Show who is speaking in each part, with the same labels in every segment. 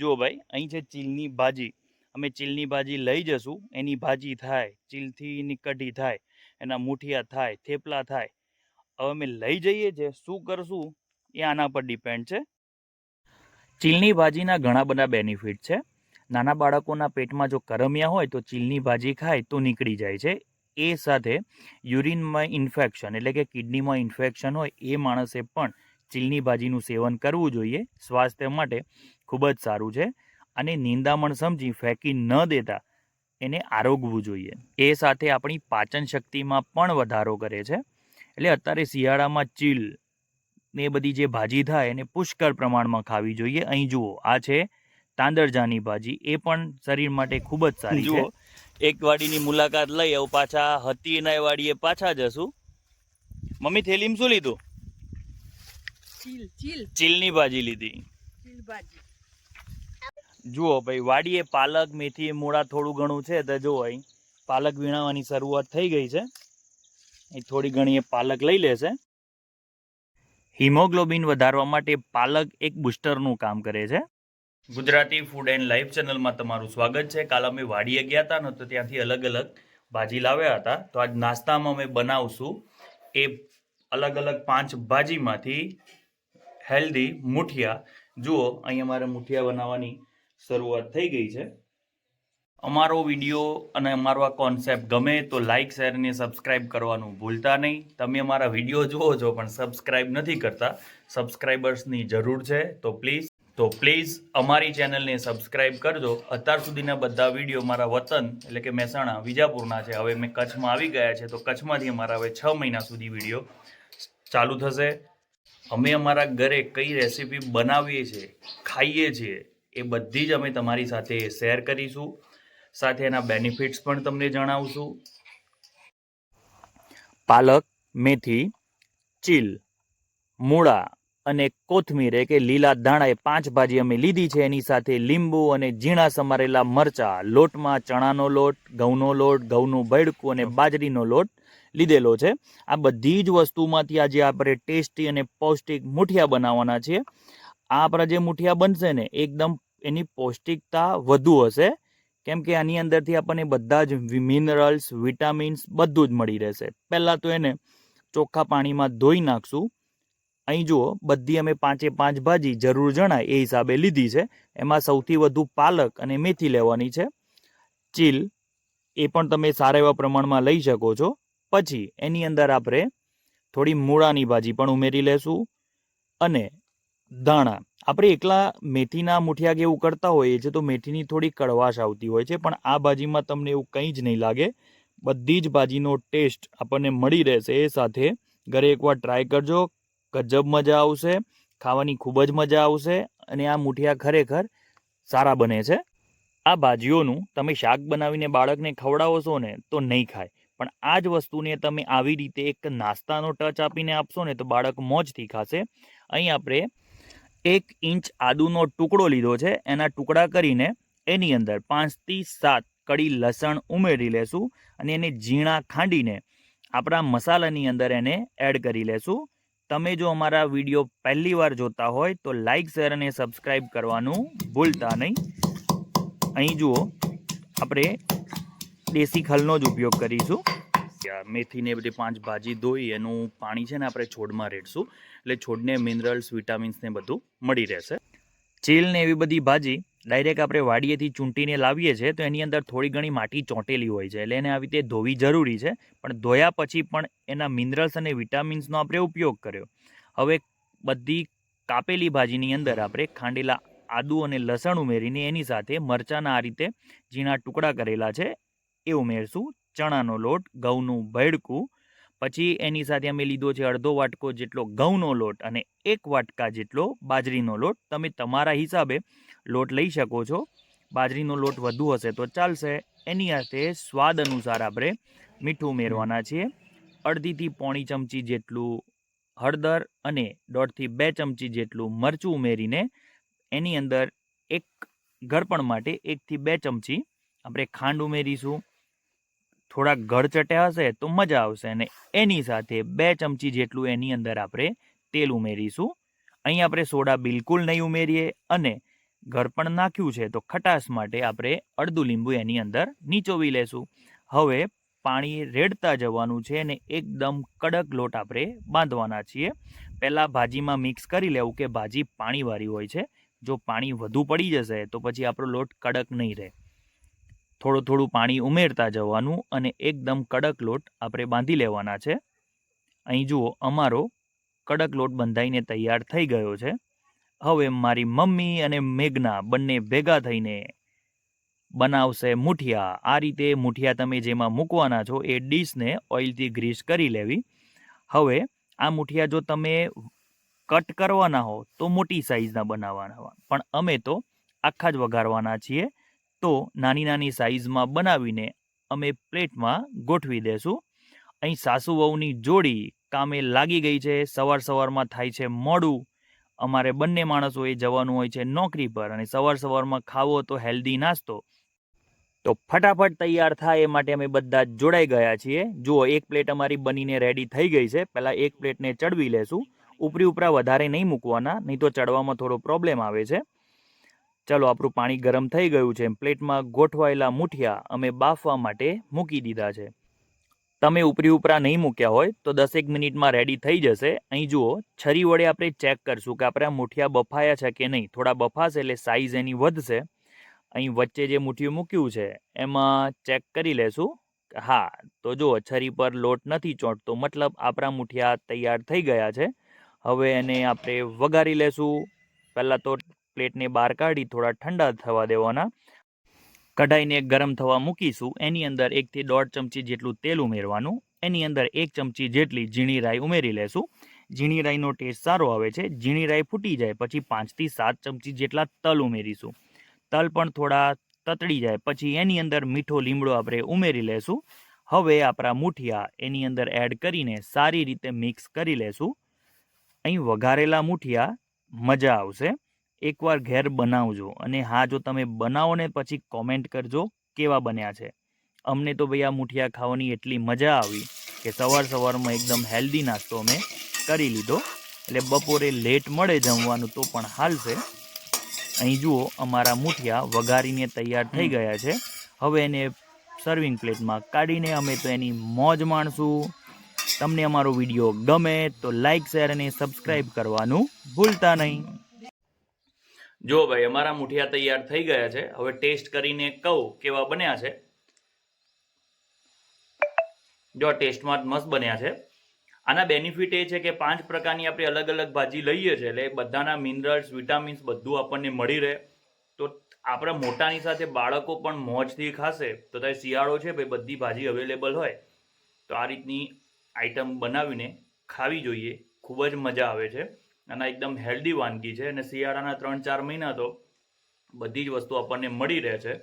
Speaker 1: જુઓ ભાઈ, અહીં છે ચીલની ભાજી. અમે ચીલની ભાજી લઈ જશું, એની ભાજી થાય, ચીલથી એની કઢી થાય, એના મુઠિયા થાય, થેપલા થાય. હવે અમે લઈ જઈએ છીએ શું કરશું? એ આના પર ડિપેન્ડ છે. ચીલની ભાજીના ઘણા બધા બેનિફિટ છે. નાના બાળકોના પેટમાં જો કરમિયા હોય, તો ચીલની ભાજી ખાય, તો નીકળી જાય છે. એ સાથે યુરિનમાં ઇન્ફેક્શન એટલે કે કિડનીમાં ઇન્ફેક્શન હોય, એ માણસે પણ ચીલની ભાજીનું સેવન કરવું જોઈએ. સ્વાસ્થ્ય માટે ખૂબ જ સારું છે અને નિંદામણ સમજી ફેંકી ન દેતા એને આરોગવું જોઈએ. એ સાથે આપણી પાચન શક્તિમાં પણ વધારો કરે છે. એટલે અત્યારે શિયાળામાં ચીલ ને એ બધી જે ભાજી થાય એને પુષ્કળ પ્રમાણમાં ખાવી જોઈએ. અહીં જુઓ આ છે તાંદરજાની ભાજી. એ પણ શરીર માટે ખૂબ જ સારી જુઓ એક વાડીની મુલાકાત લઈ આવું. પાછા હતી એના વાડીએ પાછા જશું. મમ્મી થેલીમાં શું લીધું?
Speaker 2: ચીલ ચીલ.
Speaker 1: ચીલની ભાજી લીધી.
Speaker 2: ચીલ ભાજી.
Speaker 1: જુઓ ભાઈ, વાડીએ પાલક, મેથી, મૂળા થોડું ઘણું છે તો જુઓ અહીં. પાલક વીણાવાની શરૂઆત થઈ ગઈ છે. અહીં થોડી ઘણી એ પાલક લઈ લેશે હિમોગ્લોબિન વધારવા માટે પાલક એક બુસ્ટરનું કામ કરે છે. ગુજરાતી ફૂડ એન્ડ લાઈફ ચેનલમાં તમારું સ્વાગત છે. કાલ અમે વાડીએ ગયા હતા ને તો ત્યાંથી અલગ અલગ ભાજી લાવ્યા હતા. તો આજ નાસ્તામાં અમે બનાવશું એ અલગ અલગ પાંચ ભાજીમાંથી હેલ્ધી મુઠિયા. જુઓ, અહીં અમારે મુઠિયા બનાવવાની શરૂઆત થઈ ગઈ છે. અમારો વીડિયો અને અમારો આ કોન્સેપ્ટ ગમે તો લાઇક શેર અને સબસ્ક્રાઇબ કરવાનું ભૂલતા નહીં. તમે અમારા વીડિયો જુઓ છો પણ સબસ્ક્રાઇબ નથી કરતા. સબસ્ક્રાઇબર્સની જરૂર છે. તો પ્લીઝ તો પ્લીઝ અમારી ચેનલને સબસ્ક્રાઇબ કરજો. અત્યાર સુધીના બધા વીડિયો મારા વતન એટલે કે મહેસાણા, વિજાપુરના છે. હવે મેં કચ્છમાં આવી ગયા છે. તો કચ્છમાંથી અમારા હવે છ મહિના સુધી વીડિયો ચાલુ થશે. અમે અમારા ઘરે કઈ રેસીપી બનાવીએ છીએ, ખાઈએ છીએ એ બધી જ અમે તમારી સાથે શેર કરીશું. સાથે એના બેનિફિટ્સ પણ તમને જણાવશું. પાલક, મેથી, ચીલ, મૂળા અને કોથમીર કે લીલા દાણા એ પાંચ ભાજી અમે લીધી છે. એની સાથે લીંબુ અને ઝીણા સમારેલા મરચા, લોટમાં ચણાનો લોટ, ઘઉંનો લોટ, ઘઉંનું ભડકું અને બાજરીનો લોટ લીધેલો છે. આ બધી જ વસ્તુમાંથી આજે આપણે ટેસ્ટી અને પૌષ્ટિક મુઠિયા બનાવવાના છે આ આપણા જે મુઠિયા બનશે ને, એકદમ એની પૌષ્ટિકતા વધુ હશે. કેમ કે આની અંદરથી આપણને બધા જ મિનરલ્સ વિટામિન્સ બધું જ મળી રહેશે. પહેલાં તો એને ચોખ્ખા પાણીમાં ધોઈ નાખશું. અહીં જુઓ, બધી અમે પાંચે પાંચ ભાજી જરૂર જણાય એ હિસાબે લીધી છે. એમાં સૌથી વધુ પાલક અને મેથી લેવાની છે. ચીલ એ પણ તમે સારા એવા પ્રમાણમાં લઈ શકો છો. પછી એની અંદર આપણે થોડી મૂળાની ભાજી પણ ઉમેરી લેશું. અને ધાણા આપણે એકલા મેથીના મુઠિયા કે એવું કરતા હોઈએ છીએ તો મેથીની થોડી કડવાશ આવતી હોય છે, પણ આ ભાજીમાં તમને એવું કંઈ જ નહીં લાગે. બધી જ ભાજીનો ટેસ્ટ આપણને મળી રહેશે. એ સાથે ઘરે એકવાર ટ્રાય કરજો. ગજબ મજા આવશે. ખાવાની ખૂબ જ મજા આવશે અને આ મુઠિયા ખરેખર સારા બને છે. આ ભાજીઓનું તમે શાક બનાવીને બાળકને ખવડાવો ને તો નહીં ખાય. પણ આ જ વસ્તુને તમે આવી રીતે એક નાસ્તાનો ટચ આપીને આપશો ને તો બાળક મોજથી ખાશે. અહીં આપણે એક ઇંચ આદુનો ટુકડો લીધો છે. એના ટુકડા કરીને એની અંદર પાંચથી સાત કડી લસણ ઉમેરી લેશું અને એને ઝીણા ખાંડીને આપણા મસાલાની અંદર એને એડ કરી લેશું. તમે જો અમારા વીડિયો પહેલી વાર જોતા હોય તો લાઇક શેર અને સબસ્ક્રાઈબ કરવાનું ભૂલતા નહીં. અહીં જુઓ, આપણે દેશી ખલનો જ ઉપયોગ કરીશું. મેથીને બધી પાંચ ભાજી ધોઈ, એનું પાણી છે ને આપણે છોડમાં રેડશું. એટલે છોડને મિનરલ્સ વિટામિન્સ ને બધું મળી રહેશે. ચીલ ને એવી બધી ભાજી ડાયરેક્ટ આપણે વાડીએથી ચૂંટીને લાવીએ છીએ, તો એની અંદર થોડી ઘણી માટી ચોંટેલી હોય છે. એટલે એને આવી રીતે ધોવી જરૂરી છે. પણ ધોયા પછી પણ એના મિનરલ્સ અને વિટામિન્સનો આપણે ઉપયોગ કર્યો. હવે બધી કાપેલી ભાજીની અંદર આપણે ખાંડેલા આદુ અને લસણ ઉમેરીને એની સાથે મરચાંના આ રીતે ઝીણા ટુકડા કરેલા છે, એ ઉમેરશું. ચણાનો લોટ ઘઉંનું ભેડકું પછી એની સાથે અમે લીધો છે અડધો વાટકો જેટલો ઘઉંનો લોટ અને એક વાટકા જેટલો બાજરીનો લોટ. તમે તમારા હિસાબે લોટ લઈ શકો છો. બાજરીનો લોટ વધુ હશે તો ચાલશે. એની સાથે સ્વાદ અનુસાર આપણે મીઠું ઉમેરવાના છીએ. અડધીથી પોણી ચમચી જેટલું હળદર અને દોઢથી બે ચમચી જેટલું મરચું ઉમેરીને એની અંદર એક ગળપણ માટે એકથી બે ચમચી આપણે ખાંડ ઉમેરીશું. થોડા ગળ ચટ્યા હશે તો મજા આવશે અને એની સાથે બે ચમચી જેટલું એની અંદર આપણે તેલ ઉમેરીશું. અહીં આપણે સોડા બિલકુલ નહીં ઉમેરીએ અને ગળપણ નાખ્યું છે તો ખટાશ માટે આપણે અડધું લીંબુ એની અંદર નીચોવી લેશું. હવે પાણી રેડતા જવાનું છે અને એકદમ કડક લોટ આપણે બાંધવાના છીએ. પહેલાં ભાજીમાં મિક્સ કરી લેવું કે ભાજી પાણીવાળી હોય છે. જો પાણી વધુ પડી જશે તો પછી આપણો લોટ કડક નહીં રહે. થોડું થોડું પાણી ઉમેરતા જવાનું અને એકદમ કડક લોટ આપણે બાંધી લેવાના છે. અહીં જુઓ, અમારો કડક લોટ બંધાઈને તૈયાર થઈ ગયો છે. હવે મારી મમ્મી અને મેઘના બંને ભેગા થઈને બનાવશે મુઠિયા. આ રીતે મુઠિયા તમે જેમાં મૂકવાના છો એ ડીશને ઓઇલથી ગ્રીસ કરી લેવી. હવે આ મુઠિયા જો તમે કટ કરવાના હો તો મોટી સાઈઝના બનાવવાના. હોય પણ અમે તો આખા જ વઘારવાના છીએ. તો નાની નાની સાઇઝમાં બનાવીને અમે પ્લેટમાં ગોઠવી દેશું. અહીં સાસુ વહુની જોડી કામે લાગી ગઈ છે. સવાર સવારમાં થાય છે મોડું. અમારે બંને માણસોએ જવાનું હોય છે નોકરી પર અને સવાર સવારમાં ખાવો તો હેલ્ધી નાસ્તો. તો ફટાફટ તૈયાર થાય એ માટે અમે બધા જોડાઈ ગયા છીએ. જુઓ, એક પ્લેટ અમારી બનીને રેડી થઈ ગઈ છે. પહેલાં એક પ્લેટને ચડવી લેશું. ઉપરી ઉપરા વધારે નહીં મૂકવાના, નહીં તો ચડવામાં થોડો પ્રોબ્લેમ આવે છે. ચલો આપણું પાણી ગરમ થઈ ગયું છે. પ્લેટમાં ગોઠવાયેલા મૂઠિયા અમે બાફવા માટે મૂકી દીધા છે. તમે ઉપરી ઉપરા નહીં મૂક્યા હોય તો દસેક મિનિટમાં રેડી થઈ જશે. અહીં જુઓ, છરી વડે આપણે ચેક કરશું કે આપણે મુઠિયા બફાયા છે કે નહીં. થોડા બફાશે એટલે સાઈઝ એની વધશે. અહીં વચ્ચે જે મુઠિયું મૂક્યું છે, એમાં ચેક કરી લેશું. હા, તો જુઓ, છરી પર લોટ નથી ચોંટતો. મતલબ આપણા મુઠિયા તૈયાર થઈ ગયા છે. હવે એને આપણે વઘારી લેશું. પહેલાં તો પ્લેટને બહાર કાઢી થોડા ઠંડા થવા દેવાના. કઢાઈને ગરમ થવા મૂકીશું. એની અંદર એકથી દોઢ ચમચી જેટલું તેલ ઉમેરવાનું. એની અંદર એક ચમચી જેટલી ઝીણી રાઈ ઉમેરી લેશું. ઝીણી રાઈનો ટેસ્ટ સારો આવે છે. ઝીણી રાઈ ફૂટી જાય પછી પાંચથી સાત ચમચી જેટલા તલ ઉમેરીશું. તલ પણ થોડા તતડી જાય પછી એની અંદર મીઠો લીમડો આપણે ઉમેરી લેશું. હવે આપણા મુઠિયા એની અંદર એડ કરીને સારી રીતે મિક્સ કરી લેશું. અહીં વઘારેલા મૂઠિયા મજા આવશે. એકવાર ઘેર બનાવજો અને હા જો તમે બનાવો ને પછી કોમેન્ટ કરજો કેવા બન્યા છે. અમને તો ભાઈ આ મુઠિયા ખાવાની એટલી મજા આવી કે સવાર સવારમાં એકદમ હેલ્ધી નાસ્તો અમે કરી લીધો. એટલે બપોરે લેટ મળે જમવાનું તો પણ હાલશે અહીં જુઓ અમારા મુઠિયા વઘારીને તૈયાર થઈ ગયા છે. હવે એને સર્વિંગ પ્લેટમાં કાઢીને અમે તો એની મોજ માણશું. તમને અમારો વીડિયો ગમે તો લાઇક શેર અને સબસ્ક્રાઈબ કરવાનું ભૂલતા નહીં. જો ભાઈ, અમારા મુઠિયા તૈયાર થઈ ગયા છે. હવે ટેસ્ટ કરીને કહું કેવા બન્યા છે. જો ટેસ્ટમાં મસ્ત બન્યા છે. આના બેનિફિટ એ છે કે પાંચ પ્રકારની આપણે અલગ અલગ ભાજી લઈએ છીએ, એટલે બધાના મિનરલ્સ વિટામિન્સ બધું આપણને મળી રહે. તો આપણા મોટાની સાથે બાળકો પણ મોજથી ખાશે. તો ત્યારે શિયાળો છે ભાઈ, બધી ભાજી અવેલેબલ હોય. તો આ રીતની આઈટમ બનાવીને ખાવી જોઈએ. ખૂબ જ મજા આવે છે. અને એકદમ હેલ્ધી વાનગી છે અને શિયાળાના ત્રણ ચાર મહિના તો બધી જ વસ્તુ આપણને મળી રહે છે.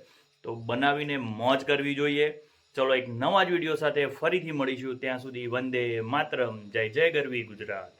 Speaker 1: તો બનાવીને મોજ કરવી જોઈએ. ચલો એક નવા જ વીડિયો સાથે ફરીથી મળીશું. ત્યાં સુધી વંદે માતરમ. જય જય ગરવી ગુજરાત.